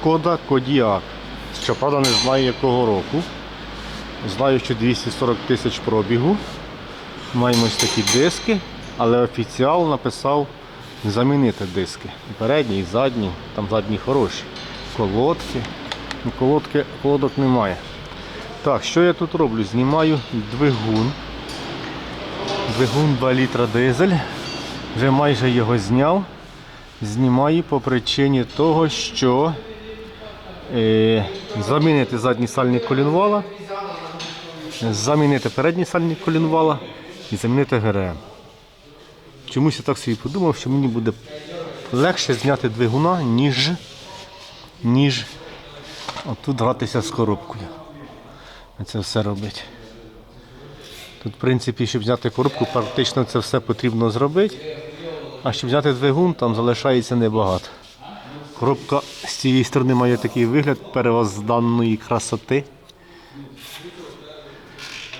Шкода Кодіак. Щоправда, не знаю якого року. Знаю, що 240 тисяч пробігу. Маємо ось такі диски, але офіціал написав замінити диски. І передні, і задні, там задні хороші. Колодки. Ну, Колодки, колодок немає. Так, що я тут роблю? Знімаю двигун. Двигун 2 літра дизель. Вже майже його зняв. Знімаю по причині того, що замінити задній сальник колінвала, замінити передній сальник колінвала і замінити ГРМ. Чомусь я так собі подумав, що мені буде легше зняти двигуна, ніж, ніж отут гратися з коробкою. Це все робити. Тут, в принципі, щоб зняти коробку, практично це все потрібно зробити. А щоб взяти двигун, там залишається небагато. Коробка з цієї сторони має такий вигляд первозданної красоти.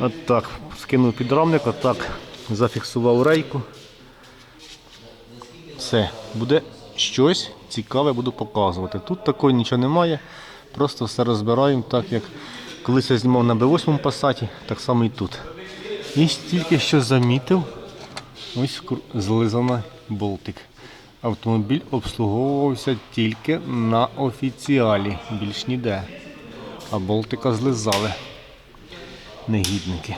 От так, скинув підрамник, отак зафіксував рейку. Все, буде щось цікаве буду показувати. Тут такого нічого немає, просто все розбираємо так, як колись я знімав на B8 пасаті, так само і тут. І тільки що замітив, ось злизаний болтик. Автомобіль обслуговувався тільки на офіціалі, більш ніде. А болтика злизали негідники.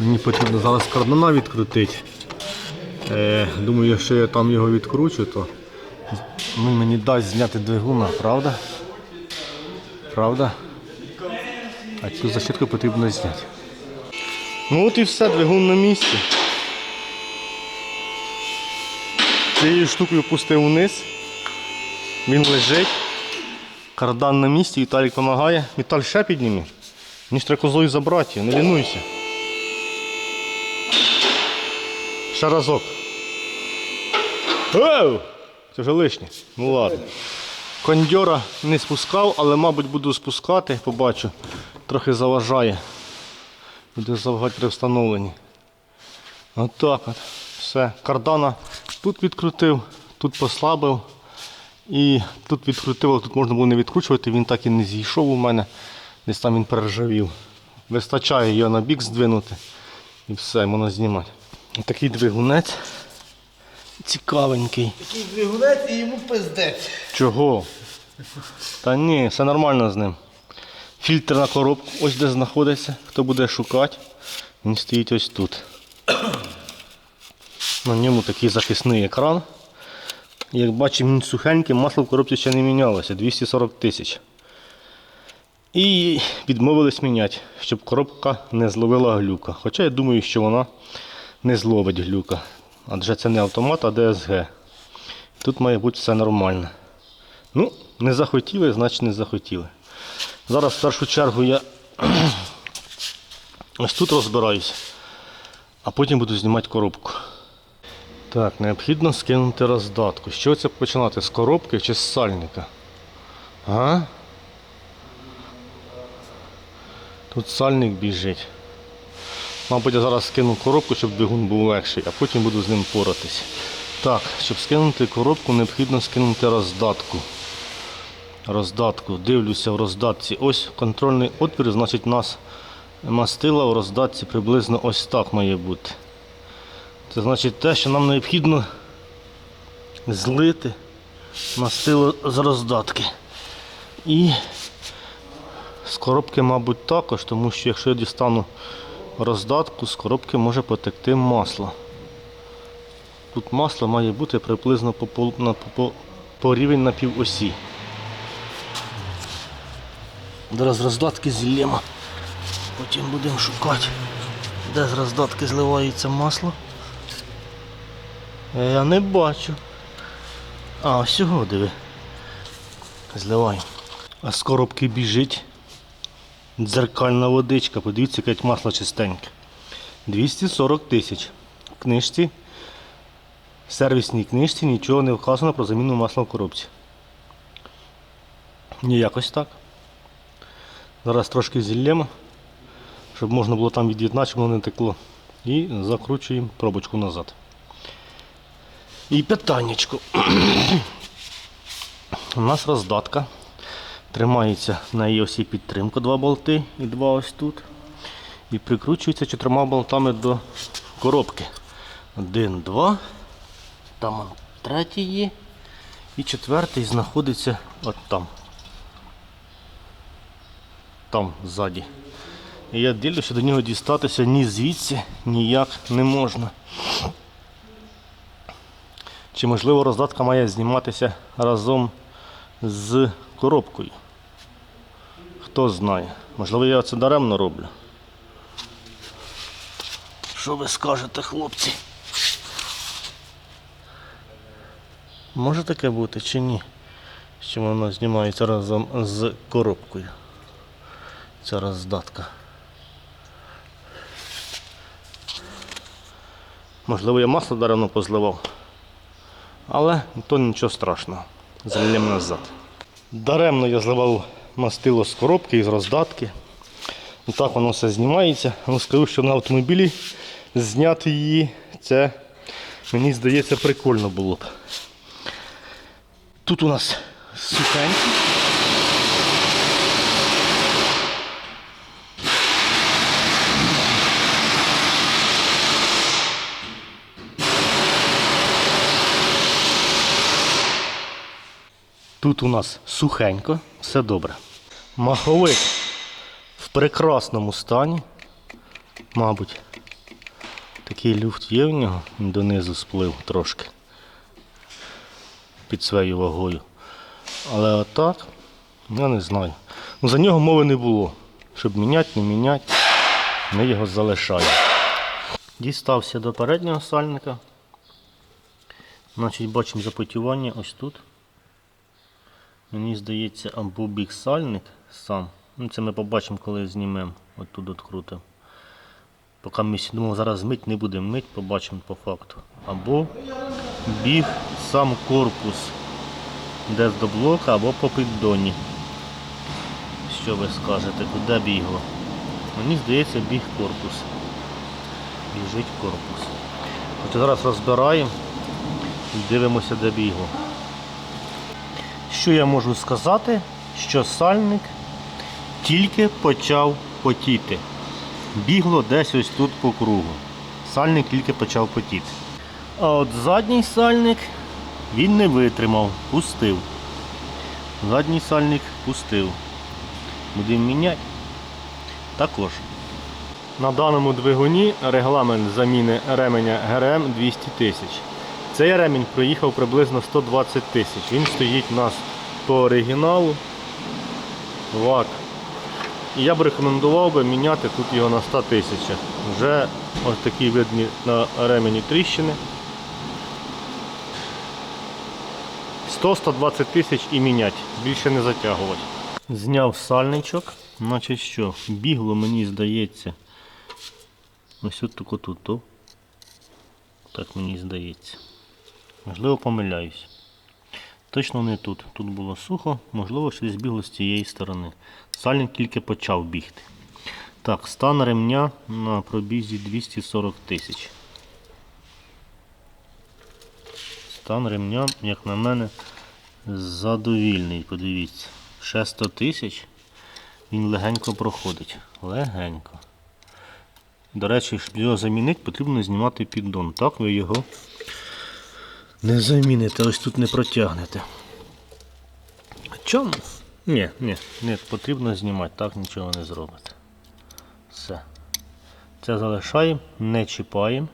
Мені потрібно зараз кардана відкрутити. Е, думаю, якщо я там його відкручу, то він мені дасть зняти двигуна, правда? Правда? А цю защитку потрібно зняти. Ну от і все, двигун на місці. Цією штукою пустив вниз. Він лежить. Кардан на місці, Віталік допомагає. Віталь ще підніми. Мені ж треба козою забрати, не лінуйся. Ще разок. Оу! Це вже лишнє. Ну ладно. Кондьора не спускав, але, мабуть, буду спускати, побачу. Трохи заважає. Буде завгати при встановленні. Отак от. Все. Кардана тут відкрутив, тут послабив. І тут відкрутив, але тут можна було не відкручувати, він так і не зійшов у мене. Десь там він перержавів. Вистачає його на бік здвинути. І все, можна знімати. Такий двигунець. Цікавенький. Такий двигунець і йому пиздець. Чого? Та ні, все нормально з ним. Фільтр на коробку ось де знаходиться. Хто буде шукати, він стоїть ось тут. На ньому такий захисний екран. Як бачимо, він сухенький, масло в коробці ще не мінялося, 240 тисяч. І відмовились міняти, щоб коробка не зловила глюка. Хоча я думаю, що вона не зловить глюка. Адже це не автомат, а DSG. Тут має бути все нормально. Ну, не захотіли, значить не захотіли. Зараз в першу чергу я ось тут розбираюся, а потім буду знімати коробку. Так, необхідно скинути роздатку. Чого це починати? З коробки чи з сальника? А? Тут сальник біжить. Мабуть, я зараз скину коробку, щоб двигун був легший, а потім буду з ним поратись. Так, щоб скинути коробку, необхідно скинути роздатку. Роздатку. Дивлюся в роздатці. Ось контрольний отвір, значить, у нас мастила в роздатці приблизно ось так має бути. Це значить те, що нам необхідно злити мастило з роздатки. І з коробки, мабуть, також, тому що якщо я дістану роздатку, з коробки може потекти масло. Тут масло має бути приблизно по, на, по, по рівень на півосі. Зараз роздатки зілємо. Потім будемо шукати, де з роздатки зливається масло. Е, Я не бачу. А, ось цього диви. Зливаємо. А з коробки біжить дзеркальна водичка. Подивіться, яке масло чистеньке. 240 тисяч. В книжці, в сервісній книжці нічого не вказано про заміну масла в коробці. Ні, якось так. Зараз трошки зіллємо, щоб можна було там від'єднати, щоб воно не текло. І закручуємо пробочку назад. І питаннячко. У нас роздатка. Тримається на її осі підтримка два болти і два ось тут. І прикручується чотирма болтами до коробки. Один, два. Там третій є. І четвертий знаходиться от там. Там ззаді. І я дивлюся, до нього дістатися ні звідси ніяк не можна. Чи можливо роздатка має зніматися разом з коробкою? Хто знає. Можливо, я це даремно роблю. Що ви скажете, хлопці? Може таке бути чи ні? Що воно знімається разом з коробкою. Ця роздатка. Можливо, я масло даремно позливав. Але то нічого страшного. Зальємо назад. Даремно я зливав мастило з коробки і з роздатки. Так воно все знімається. Ну, скажу, що на автомобілі зняти її, це мені здається прикольно було б. Тут у нас сухенько. Тут у нас сухенько, все добре. Маховик в прекрасному стані. Мабуть, такий люфт є в нього, донизу сплив трошки під своєю вагою. Але отак, я не знаю. Ну, за нього мови не було. Щоб міняти, не міняти, ми його залишаємо. Дістався до переднього сальника. Значить, бачимо запотівання ось тут. Мені здається, або бік сальник сам. Ну, це ми побачимо, коли знімемо. От тут открутимо. Поки ми думав, зараз мить, не будемо мить, побачимо по факту. Або біг сам корпус десь до блока, або по піддоні. Що ви скажете, куди бігло? Мені здається, біг корпус. Біжить корпус. От зараз розбираємо і дивимося, де бігло. Що я можу сказати, що сальник тільки почав потіти. Бігло десь ось тут по кругу. Сальник тільки почав потіти. А от задній сальник він не витримав, пустив. Задній сальник пустив. Будемо міняти. Також. На даному двигуні регламент заміни ременя ГРМ 200 тисяч. Цей ремінь проїхав приблизно 120 тисяч. Він стоїть у нас по оригіналу. ВАК. І я б рекомендував би міняти тут його на 100 тисячах. Вже ось такі видні на ремені тріщини. 100-120 тисяч і міняти, більше не затягувати. Зняв сальничок, значить що, бігло мені здається. Ось тут тут, то. Так мені здається. Можливо, помиляюсь. Точно не тут. Тут було сухо, можливо, щось бігло з цієї сторони. Сальник тільки почав бігти. Так, стан ремня на пробізі 240 тисяч. Стан ремня, як на мене, задовільний. Подивіться. Ще 100 тисяч. Він легенько проходить. Легенько. До речі, щоб його замінити, потрібно знімати піддон. Так ви його не заміните, ось тут не протягнете. Чому? Ні, ні, не потрібно знімати, так нічого не зробите. Все. Це залишаємо, не чіпаємо,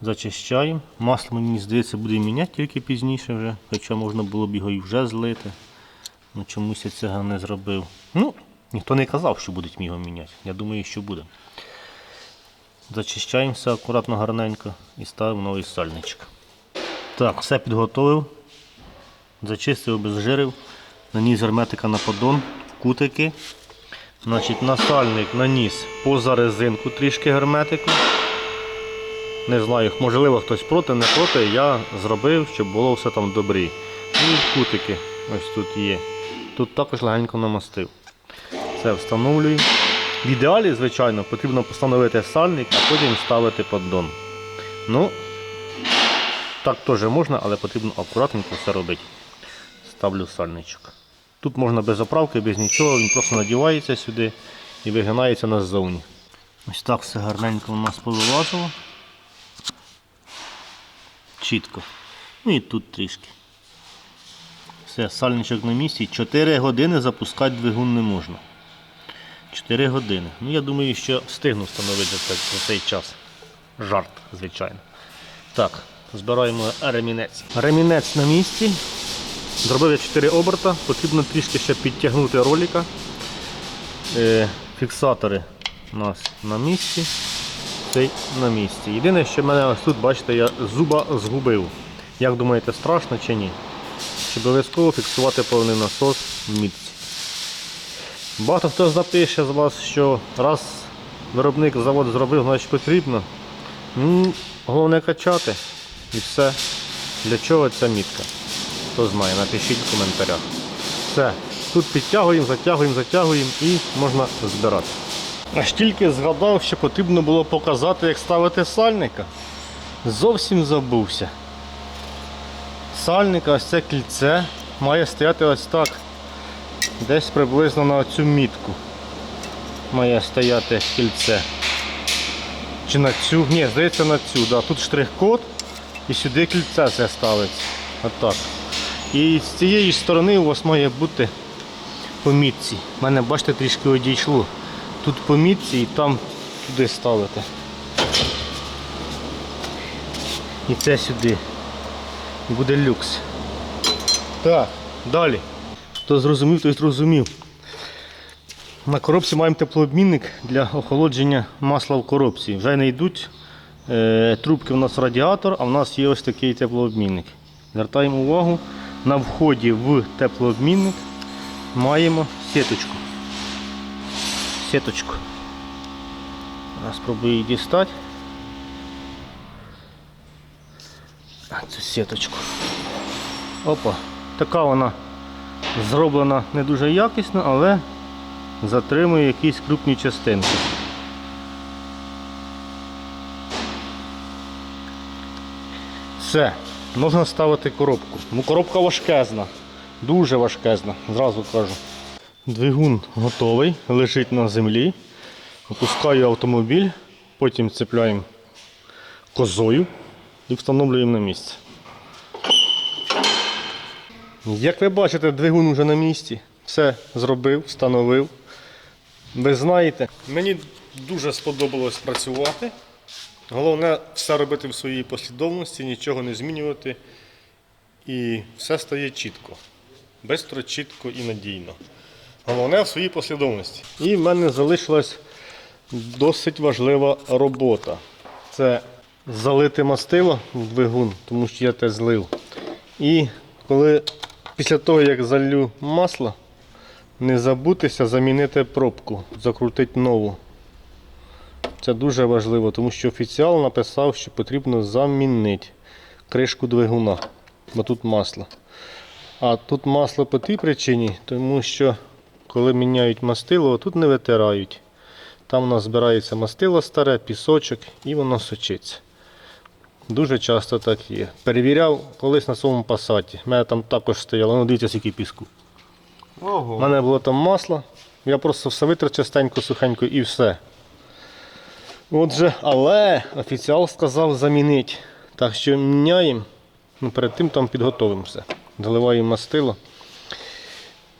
зачищаємо. Масло, мені здається, буде міняти тільки пізніше вже, хоча можна було б його і вже злити. Ну чомусь я цього не зробив. Ну, ніхто не казав, що будуть його міняти. Я думаю, що буде. Зачищаємо все акуратно, гарненько і ставимо новий сальничок. Так, все підготовив. Зачистив, обезжирив. Наніс герметика на поддон, в кутики. Значить, на сальник наніс поза резинку трішки герметику. Не знаю, можливо хтось проти, не проти. Я зробив, щоб було все там добрі. І кутики ось тут є. Тут також легенько намастив. Це встановлюю. В ідеалі, звичайно, потрібно постановити сальник, а потім ставити поддон. Ну, Так теж можна, але потрібно акуратненько все робити. Ставлю сальничок. Тут можна без оправки, без нічого, він просто надівається сюди і вигинається назовні. Ось так все гарненько у нас повилазило. Чітко. Ну і тут трішки. Все, сальничок на місці. 4 години запускати двигун не можна. 4 години. Ну я думаю, що встигну встановити за цей, час. Жарт, звичайно. Так, збираємо ремінець. Ремінець на місці. Зробив я 4 оберта, потрібно трішки ще підтягнути ролика. Е, фіксатори у нас на місці. Цей на місці. Єдине, що мене ось тут, бачите, я зуба згубив. Як думаєте, страшно чи ні? Чи обов'язково фіксувати повний насос в мітці? Багато хто запише з вас, що раз виробник завод зробив, значить потрібно. Ну, головне качати і все. Для чого ця мітка? Хто знає, напишіть в коментарях. Все. Тут підтягуємо, затягуємо, затягуємо і можна збирати. Аж тільки згадав, що потрібно було показати, як ставити сальника. Зовсім забувся. Сальника, ось це кільце має стояти ось так. Десь приблизно на цю мітку має стояти кільце. Чи на цю? Ні, здається на цю. Да. Тут штрих-код і сюди кільце це ставиться. Отак. І з цієї сторони у вас має бути по мітці. У мене, бачите, трішки одійшло. Тут по мітці і там туди ставити. І це сюди. Буде люкс. Так, далі. Хто зрозумів, той зрозумів. На коробці маємо теплообмінник для охолодження масла в коробці. Вже не йдуть трубки у нас радіатор, а в нас є ось такий теплообмінник. Звертаємо увагу, на вході в теплообмінник маємо сіточку. Сіточку. Зараз спробую її дістати. Цю сіточку. Опа, така вона зроблена не дуже якісно, але затримує якісь крупні частинки. Все, можна ставити коробку. Ну, коробка важкезна, дуже важкезна, зразу кажу. Двигун готовий, лежить на землі. Опускаю автомобіль, потім цепляємо козою і встановлюємо на місце. Як ви бачите, двигун вже на місці. Все зробив, встановив. Ви знаєте, мені дуже сподобалось працювати. Головне все робити в своїй послідовності, нічого не змінювати. І все стає чітко. Бистро, чітко і надійно. Головне в своїй послідовності. І в мене залишилась досить важлива робота. Це залити мастило в двигун, тому що я те злив. І коли після того, як залью масло, не забутися замінити пробку, закрутити нову. Це дуже важливо, тому що офіціал написав, що потрібно замінити кришку двигуна, бо тут масло. А тут масло по тій причині, тому що коли міняють мастило, тут не витирають. Там у нас збирається мастило старе, пісочок і воно сочиться. Дуже часто так є. Перевіряв колись на своєму пасаті. У мене там також стояло, ну дивіться, скільки піску. У мене було там масло, я просто все витрав частенько, сухенько і все. Отже, але офіціал сказав замінити. Так що міняємо, ну, перед тим там підготовимо все. Заливаємо мастило.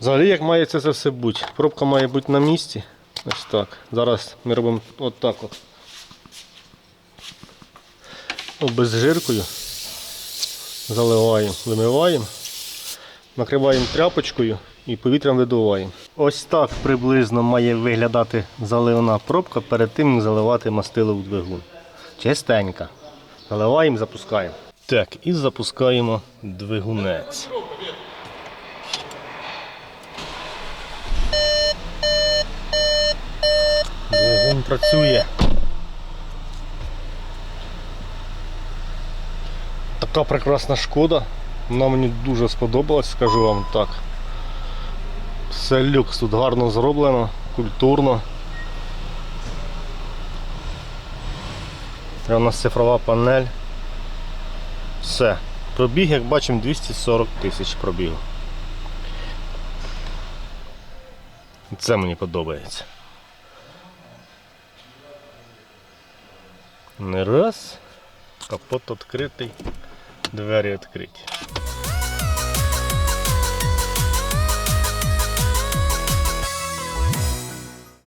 Взагалі, як має це, це все бути? Пробка має бути на місці. Ось так. Зараз ми робимо отак от. Обезжиркою. Заливаємо, вимиваємо накриваємо тряпочкою і повітрям видуваємо. Ось так приблизно має виглядати заливна пробка перед тим, як заливати мастило в двигун. Чистенька. Заливаємо, запускаємо. Так, і запускаємо двигунець. Двигун працює. Така прекрасна шкода. Вона мені дуже сподобалась, скажу вам так. Все люкс тут гарно зроблено, культурно. Це у нас цифрова панель. Все. Пробіг, як бачимо, 240 тисяч пробігу. Це мені подобається. Не раз. Капот відкритий, двері відкриті.